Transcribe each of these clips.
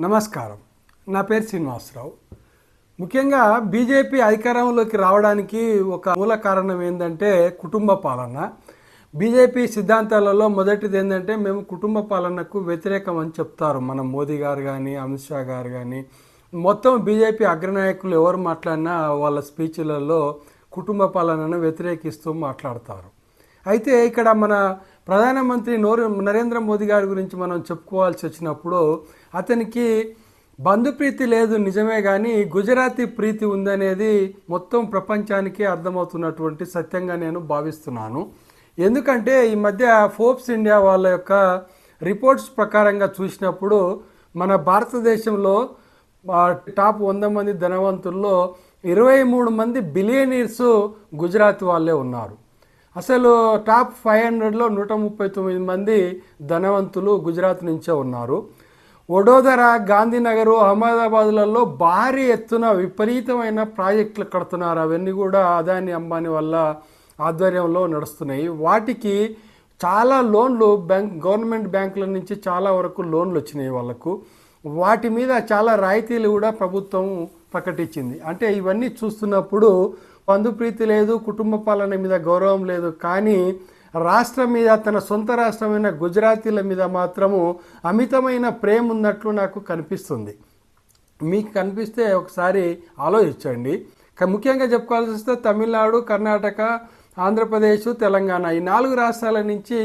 నమస్కారం. నా పేరు శ్రీనివాసరావు. ముఖ్యంగా బీజేపీ అధికారంలోకి రావడానికి ఒక మూల కారణం ఏంటంటే కుటుంబ పాలన. బీజేపీ సిద్ధాంతాలలో మొదటిది ఏంటంటే మేము కుటుంబ పాలనకు వ్యతిరేకం అని చెప్తారు. మన మోదీ గారు కానీ అమిత్ షా గారు కానీ మొత్తం బీజేపీ అగ్రనాయకులు ఎవరు మాట్లాడినా వాళ్ళ స్పీచ్లలో కుటుంబ పాలనను వ్యతిరేకిస్తూ మాట్లాడతారు. అయితే ఇక్కడ మన ప్రధానమంత్రి నోరు నరేంద్ర మోదీ గారి గురించి మనం చెప్పుకోవాల్సి వచ్చినప్పుడు అతనికి బంధుప్రీతి లేదు నిజమే కానీ గుజరాతీ ప్రీతి ఉందనేది మొత్తం ప్రపంచానికి అర్థమవుతున్నటువంటి సత్యంగా నేను భావిస్తున్నాను. ఎందుకంటే ఈ మధ్య ఫోర్బ్స్ ఇండియా వాళ్ళ యొక్క రిపోర్ట్స్ ప్రకారంగా చూసినప్పుడు మన భారతదేశంలో టాప్ వంద మంది ధనవంతుల్లో ఇరవై మూడు మంది బిలియనీర్స్ గుజరాత్ వాళ్ళే ఉన్నారు. అసలు టాప్ ఫైవ్ హండ్రెడ్లో నూట ముప్పై తొమ్మిది మంది ధనవంతులు గుజరాత్ నుంచే ఉన్నారు. వడోదర గాంధీనగర్ అహ్మదాబాద్లలో భారీ ఎత్తున విపరీతమైన ప్రాజెక్టులు కడుతున్నారు. అవన్నీ కూడా అదాని అంబానీ వల్ల ఆధ్వర్యంలో నడుస్తున్నాయి. వాటికి చాలా లోన్లు బ్యాంక్ గవర్నమెంట్ బ్యాంకుల నుంచి చాలా వరకు లోన్లు వచ్చినాయి వాళ్ళకు. వాటి మీద చాలా రాయితీలు కూడా ప్రభుత్వం ప్రకటించింది. అంటే ఇవన్నీ చూస్తున్నప్పుడు బంధుప్రీతి లేదు కుటుంబ పాలన మీద గౌరవం లేదు. కానీ రాష్ట్రం మీద తన సొంత రాష్ట్రమైన గుజరాతీల మీద మాత్రము అమితమైన ప్రేమ ఉన్నట్లు నాకు కనిపిస్తుంది. మీకు కనిపిస్తే ఒకసారి ఆలోచించండి. ముఖ్యంగా చెప్పుకోవాల్సి వస్తే తమిళనాడు కర్ణాటక ఆంధ్రప్రదేశ్ తెలంగాణ ఈ నాలుగు రాష్ట్రాల నుంచి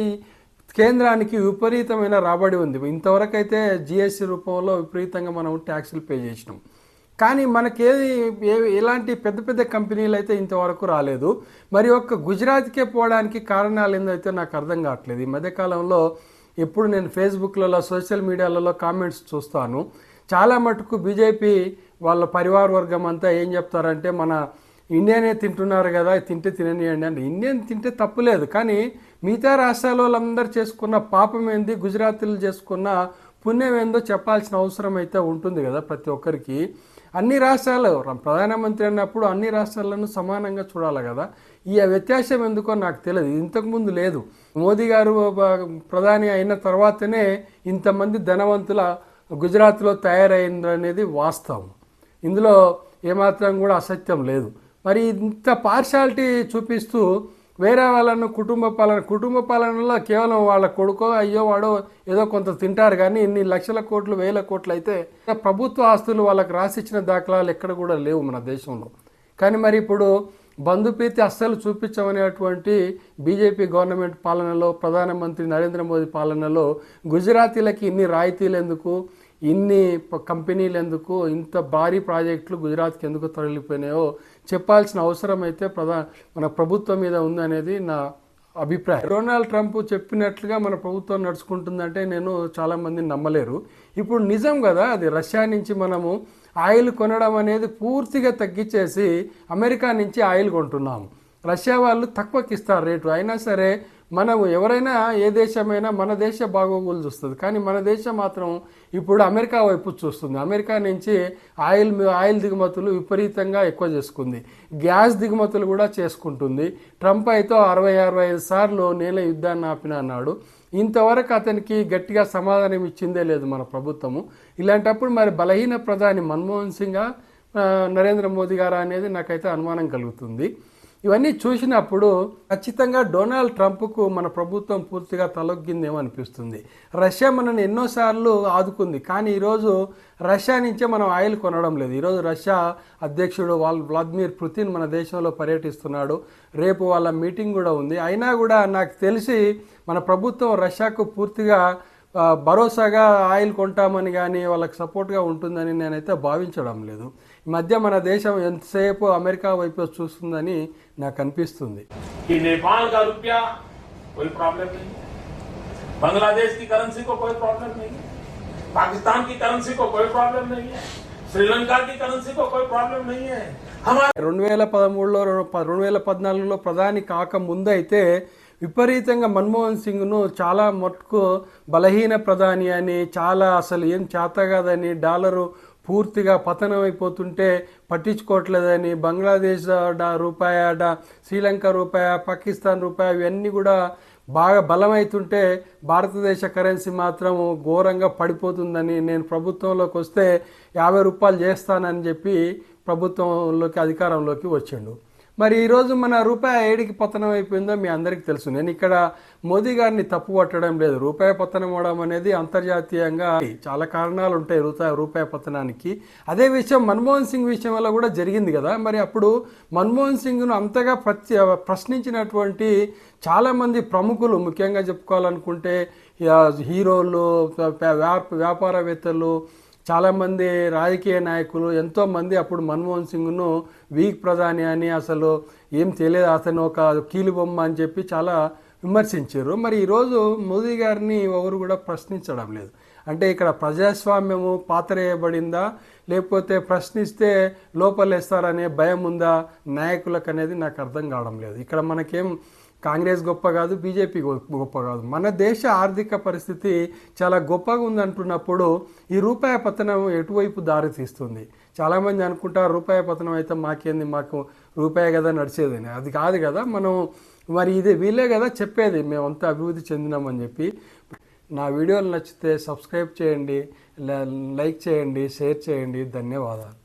కేంద్రానికి విపరీతమైన రాబడి ఉంది. ఇంతవరకు అయితే జిఎస్టీ రూపంలో విపరీతంగా మనం ట్యాక్సులు పే చేసినాం. కానీ మనకేది ఏ- ఎలాంటి పెద్ద పెద్ద కంపెనీలు అయితే ఇంతవరకు రాలేదు. మరి ఒక్క గుజరాత్కే పోవడానికి కారణాలు ఏందైతే నాకు అర్థం కావట్లేదు. ఈ మధ్యకాలంలో ఎప్పుడు నేను ఫేస్బుక్లలో సోషల్ మీడియాలలో కామెంట్స్ చూస్తాను. చాలా మటుకు బీజేపీ వాళ్ళ పరివార వర్గం అంతా ఏం చెప్తారంటే మన ఇండియానే తింటున్నారు కదా తింటే తిననియండి అంటే ఇండియన్ తింటే తప్పులేదు కానీ మిగతా రాష్ట్రాల వాళ్ళందరూ చేసుకున్న పాపం ఏంది? గుజరాతీలు చేసుకున్న పుణ్యం ఏందో చెప్పాల్సిన అవసరం అయితే ఉంటుంది కదా ప్రతి ఒక్కరికి. అన్ని రాష్ట్రాలు ప్రధానమంత్రి అన్నప్పుడు అన్ని రాష్ట్రాలను సమానంగా చూడాలి కదా. ఈ వ్యత్యాసం ఎందుకో నాకు తెలియదు. ఇంతకుముందు లేదు. మోదీ గారు ప్రధాని అయిన తర్వాతనే ఇంతమంది ధనవంతుల గుజరాత్లో తయారైంది అనేది వాస్తవం. ఇందులో ఏమాత్రం కూడా అసత్యం లేదు. మరి ఇంత పార్షాలిటీ చూపిస్తూ వేరే వాళ్ళను కుటుంబ పాలన కుటుంబ పాలనలో కేవలం వాళ్ళ కొడుకో అయ్యో వాడో ఏదో కొంత తింటారు కానీ ఇన్ని లక్షల కోట్లు వేల కోట్లు అయితే ప్రభుత్వ ఆస్తులు వాళ్ళకి రాసిచ్చిన దాఖలాలు ఎక్కడ కూడా లేవు మన దేశంలో. కానీ మరి ఇప్పుడు బంధుప్రీతి అస్సలు చూపించమనేటువంటి బీజేపీ గవర్నమెంట్ పాలనలో ప్రధానమంత్రి నరేంద్ర మోదీ పాలనలో గుజరాతీలకి ఇన్ని రాయితీలు ఎందుకు? ఇన్ని కంపెనీలు ఎందుకు ఇంత భారీ ప్రాజెక్టులు గుజరాత్కి ఎందుకు తరలిపోయినాయో చెప్పాల్సిన అవసరం అయితే ప్రధా మన ప్రభుత్వం మీద ఉందనేది నా అభిప్రాయం. డొనాల్డ్ ట్రంప్ చెప్పినట్లుగా మన ప్రభుత్వం నడుచుకుంటుందంటే నేను చాలామంది నమ్మలేరు. ఇప్పుడు నిజం కదా అది రష్యా నుంచి మనము ఆయిల్ కొనడం అనేది పూర్తిగా తగ్గించేసి అమెరికా నుంచి ఆయిల్ కొంటున్నాము. రష్యా వాళ్ళు తక్కువకి ఇస్తారు రేటు. అయినా సరే మనము ఎవరైనా ఏ దేశమైనా మన దేశ బాగోగులు చూస్తుంది. కానీ మన దేశం మాత్రం ఇప్పుడు అమెరికా వైపు చూస్తుంది. అమెరికా నుంచి ఆయిల్ ఆయిల్ దిగుమతులు విపరీతంగా ఎక్కువ చేసుకుంది. గ్యాస్ దిగుమతులు కూడా చేసుకుంటుంది. ట్రంప్ అయితే అరవై అరవై ఐదు సార్లు నేల యుద్ధాన్ని ఆపిన అన్నాడు. ఇంతవరకు అతనికి గట్టిగా సమాధానం ఇచ్చిందే లేదు మన ప్రభుత్వము. ఇలాంటప్పుడు మరి బలహీన ప్రధాని మన్మోహన్ సింగ్ నరేంద్ర మోదీ గారా అనేది నాకైతే అనుమానం కలుగుతుంది. ఇవన్నీ చూసినప్పుడు ఖచ్చితంగా డొనాల్డ్ ట్రంప్కు మన ప్రభుత్వం పూర్తిగా తలొగ్గిందేమో అనిపిస్తుంది. రష్యా మనని ఎన్నోసార్లు ఆదుకుంది. కానీ ఈరోజు రష్యా నుంచే మనం ఆయిల్ కొనడం లేదు. ఈరోజు రష్యా అధ్యక్షుడు వాల్ వ్లాదిమిర్ పుతిన్ మన దేశంలో పర్యటిస్తున్నాడు. రేపు వాళ్ళ మీటింగ్ కూడా ఉంది. అయినా కూడా నాకు తెలిసి మన ప్రభుత్వం రష్యాకు పూర్తిగా భరోసాగా ఆయిల్ కొంటామని కానీ వాళ్ళకి సపోర్ట్గా ఉంటుందని నేనైతే భావించడం లేదు. మధ్య మన దేశం ఎంతసేపు అమెరికా వైపు చూస్తుందని నాకు అనిపిస్తుంది कि नेपाल का रुपया कोई प्रॉब्लम नहीं है बांग्लादेश की करेंसी को कोई प्रॉब्लम नहीं है पाकिस्तान की करेंसी को कोई प्रॉब्लम नहीं है श्रीलंका की करेंसी को कोई प्रॉब्लम नहीं है हमारे రెండు వేల పదమూడులో రెండు వేల పద్నాలుగులో ప్రధాని కాక ముందు అయితే విపరీతంగా మన్మోహన్ సింగ్ను చాలా మటుకు బలహీన ప్రధాని అని చాలా అసలు ఏం చేత కాదని డాలరు పూర్తిగా పతనం అయిపోతుంటే పట్టించుకోవట్లేదని బంగ్లాదేశ్ రూపాయి రూపాయ శ్రీలంక రూపాయ పాకిస్తాన్ రూపాయ ఇవన్నీ కూడా బాగా బలమైతుంటే భారతదేశ కరెన్సీ మాత్రం ఘోరంగా పడిపోతుందని నేను ప్రభుత్వంలోకి వస్తే యాభై రూపాయలు చేస్తానని చెప్పి ప్రభుత్వంలోకి అధికారంలోకి వచ్చిండు. మరి ఈరోజు మన రూపాయి ఏడికి పతనం అయిపోయిందో మీ అందరికీ తెలుసు. నేను ఇక్కడ మోదీ గారిని తప్పు పట్టడం లేదు. రూపాయి పతనం అవడం అనేది అంతర్జాతీయంగా చాలా కారణాలు ఉంటాయి రూపాయి రూపాయి పతనానికి. అదే విషయం మన్మోహన్ సింగ్ విషయం వల్ల కూడా జరిగింది కదా. మరి అప్పుడు మన్మోహన్ సింగ్ను అంతగా ప్రతి ప్రశ్నించినటువంటి చాలామంది ప్రముఖులు ముఖ్యంగా చెప్పుకోవాలనుకుంటే హీరోలు వ్యాప వ్యాపారవేత్తలు చాలామంది రాజకీయ నాయకులు ఎంతోమంది అప్పుడు మన్మోహన్ సింగ్ను వీక్ ప్రధాని అని అసలు ఏం తెలియదు. అతను ఒక కీలుబొమ్మ అని చెప్పి చాలా విమర్శించారు. మరి ఈరోజు మోదీ గారిని ఎవరు కూడా ప్రశ్నించడం లేదు. అంటే ఇక్కడ ప్రజాస్వామ్యము పాతరేయబడిందా? లేకపోతే ప్రశ్నిస్తే లోపలేస్తారనే భయం ఉందా? నాయకులకు అనేది నాకు అర్థం కావడం లేదు. ఇక్కడ మనకేం కాంగ్రెస్ గొప్ప కాదు బీజేపీ గొప్ప కాదు. మన దేశ ఆర్థిక పరిస్థితి చాలా గొప్పగా ఉందంటున్నప్పుడు ఈ రూపాయి పతనం ఎటువైపు దారి తీస్తుంది? చాలామంది అనుకుంటారు రూపాయి పతనం అయితే మాకేంది? మాకు రూపాయి కదా నడిచేది అది కాదు కదా. మనం మరి ఇది వీళ్ళే కదా చెప్పేది. మేమంతా అభివృద్ధి చెందినామని చెప్పి. నా వీడియోలు నచ్చితే సబ్స్క్రైబ్ చేయండి లైక్ చేయండి షేర్ చేయండి. ధన్యవాదాలు.